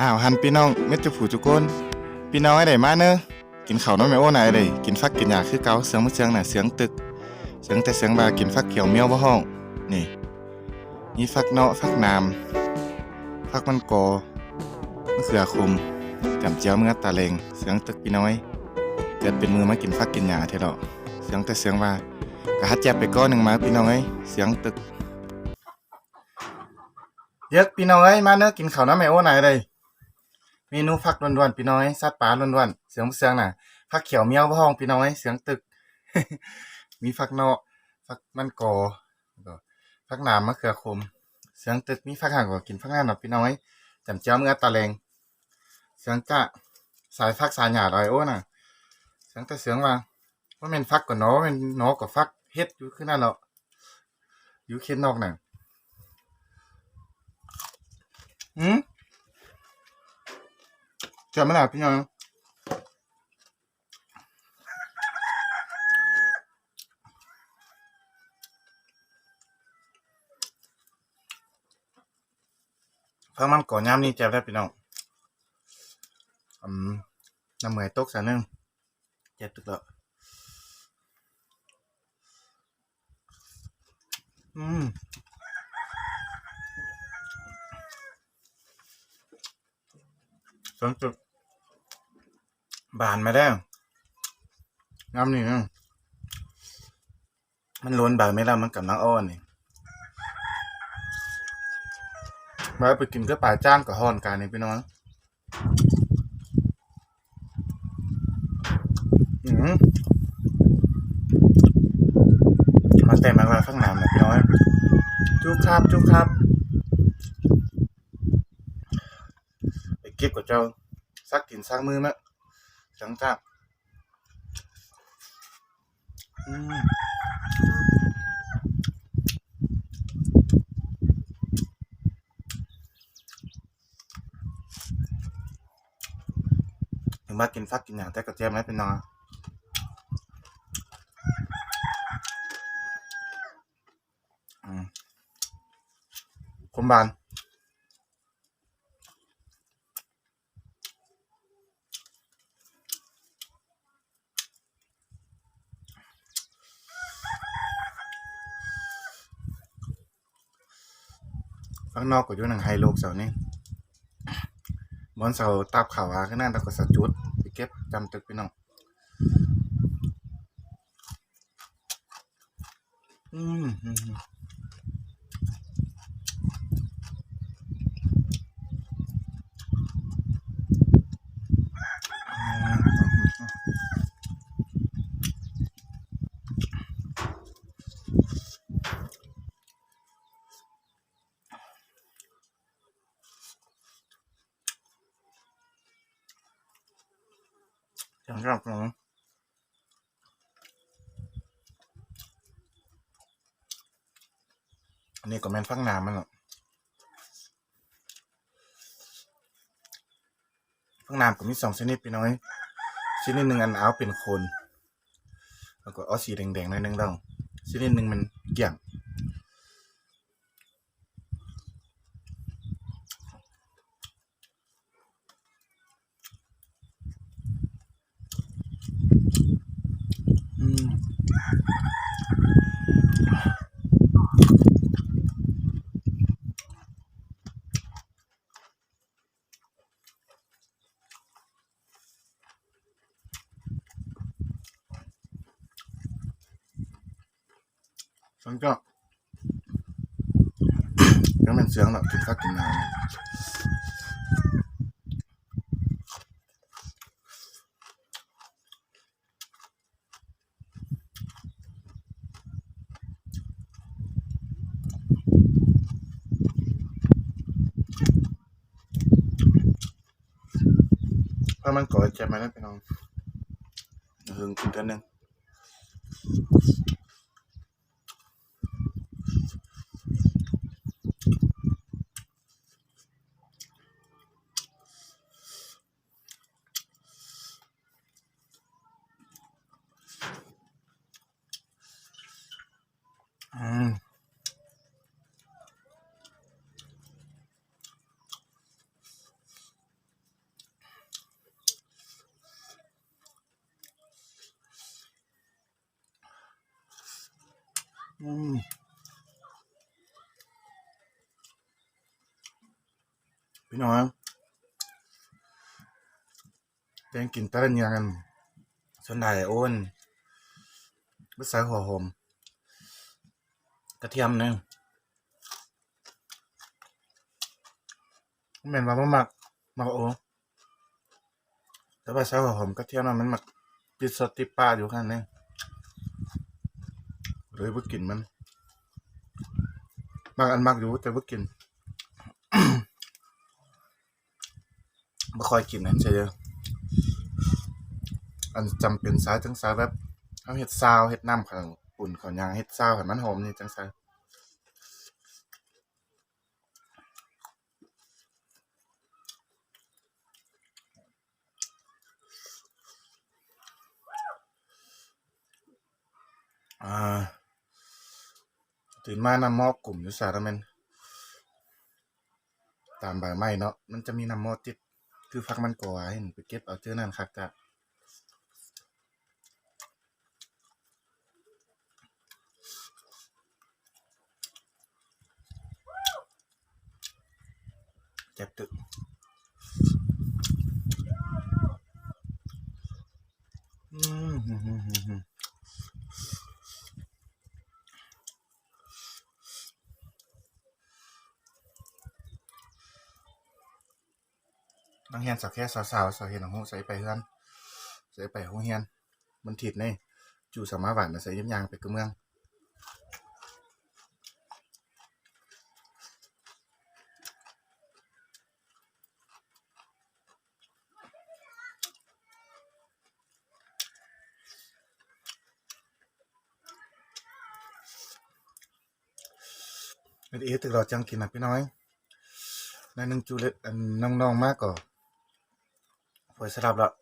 ห่าวหันพี่น้องเม็ดจะผูจุกคนพี่น้องไอ้ไดมาเนอะกินข้าวน้ำแม่โอ้ไหนเลยกินฟักกินหยาคือเกาเสียงมือเสียงน่ะเสียงตึก เสียงแต่เสียงบากินฟักเขียวเมียวบ่ห้อง นี่นี่ฟักเนาะฟักนามฟักมันกอมะเขือคุมจำเจียวเมื่อตาเลงเสียงตึกพี่น้อยเกิดเป็นมือมากินฟักกินหยาเทดอกเสียงแต่เสียงว่ากะฮัดแจบไปก้อนหนึ่งมาพี่น้องเอ้เสียงตึกเยอะพี่น้องเอ้มาเนอะกินข้าวน้ำแม่โอ้ไหนเลย เมนูผักล้วนๆพี่น้องเอ้ยซัดปลาล้วนๆเสียงเสียงน่ะผักเขียวเมียวบ่ห้องพี่น้อยเสียงตึก มีผักเนาะผักมันกอแล้วก็ผักหนามมะเขือขมเสียงตึกมีผักห่างก็กินผักหน้าเนาะพี่น้อยจำเจ้าเมื่อตะแลงเสียงกะสายฟักสายหยาดอยโอ้น่ะ เสียงแต่เสียงว่าว่าแม่นฟักก็เนาะว่าแม่นเนาะก็ฟักเฮ็ดอยู่คือนั่นเนาะอยู่เข็นนอกน่ะหืม จำไม่ได้พี่น้องฟังมันก่อนยามนี้เจ็บได้พี่น้องอืมน้ำเหมยตกสานึงเจ็บตึกแล้วอืมสวนจุด บานมาแล้วน้ำนี่มันล้นบานไม่แล้วมันกำลังอ้อนนี่มาไปกินก็ป่าจ้างกับฮอนกันนี่พี่น้องอืมมาแต่มาว่าข้างหน้านะพี่น้อยจุ๊บครับจุ๊บครับไปเก็บกับเจ้าซักกินซักมือมะ จังจ้าอืมถึงมากินฟักกินอย่างแต่กระเทียมนะเป็นนออืมคมบานางนอกก็อยู่หนังไฮโลกเสานี่บอนเสาตาบขาวาข้างหน้าตะกดสะจุดไปเก็บจำตึกพี่น้องอืม อืมอืมอย่างรับน้องอันนี้ก็แม่นฟังน้ำมันหรอกฟังน้ำก็มีสองชนิดพี่น้อยชนิดหนึ่งอันเอาเป็นโคน แล้วก็เอาสีแดงๆหน่อยนึงดองชนิดหนึ่งมันเกี่ยงันก็แล้วมันเสียงหรอกกินข้าวกินน้ำเพรามันก่อเจ็บมาแล้วพี่น้องหึงกินตัวหนึ่ง อืมพี่น้องแตงกินตะเนียกันส่วนใหญ่โอนบ่ใส่หัวหอมกระเทียมหนึงแม่นว่าบ่มักมักโอแต่ว่าใส่หัวหอม กระเทียมน่ะมันหมักติดสติดปาอยู่ข้างใน เลยบ่กินมัน บางอันมักอยู่แต่บ่กินบ่ค่อยกินนั่นใช่เด้ออันจำเป็นสายจังสายแบบเฮาเฮ็ดซาวเฮ็ดน้ำข้าวปุ่นข้าวยังเฮ็ดซาวให้มันหอมนี่จังซายอ่า ตื่นมาน้ำมอกลุ่มยุสารแม่นตามใบไม้เนาะมันจะมีน้ำหม้อติดคือฟักมันก่อให้ไปเก็บเอาเจอนั่นคักกะเจ็บตึกอืมฮึ่มๆๆๆ นักเรียนสักแค่สาวๆสักเห็นของใส่ไปเฮือนใส่ไปโรงเรียน มันถิดนี่จู่สมาหวานน่ะใส่ยำยางไปกับเมืองเอ็ดเอตึกเราจังกินนะพี่น้อยนายนึงจูเล็ดอันน้องๆมากก่อ ฝอยสลับแล้ว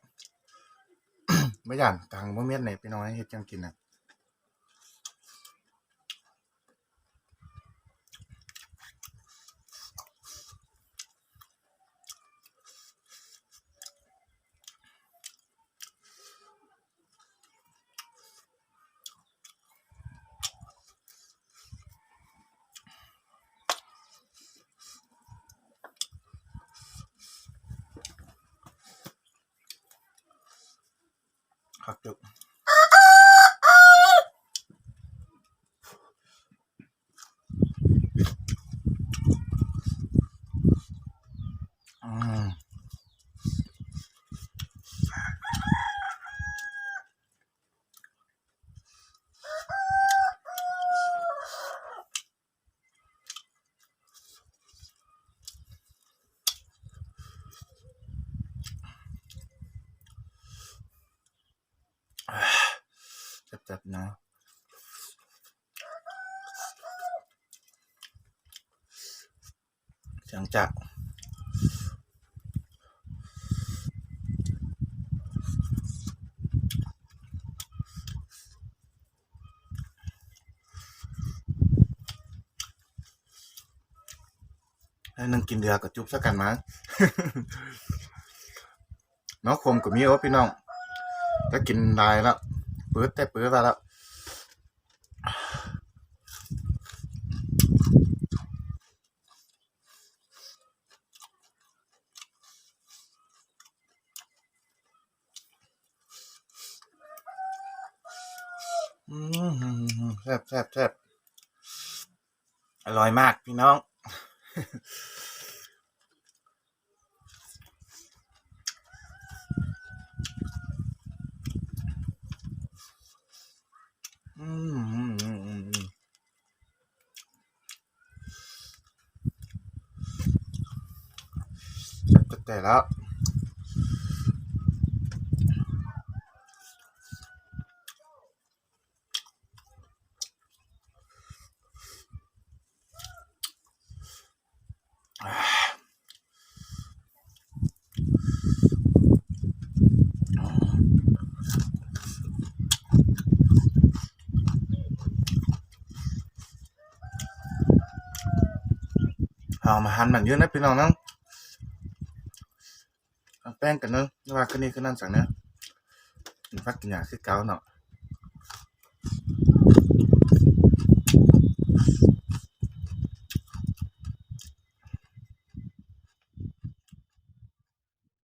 ไม่ย่านทางบ่เม็ดไหนไปนอน้อยเฮ็ดจังกินน่ะ คัก แซ่บนะเสียงจากให้นึงกินเดือกับจุ๊บสักกันมั้งเนาะคมกับมีโอพี่น้องถ้ากินได้แล้ว ปิดแต่เปิดซะแล้วแซ่บแซ่บแซ่บอร่อยมากพี่น้อง อืมอืมอืมอืมอืม จะแต่แล้วเอามาหั่นมันเยอะนะพี่น้องเนาะเอา แป้งกันเนาะว่าคืนนี้คืนนั่นสั่งนะฟักกินยาคือเกาเนาะ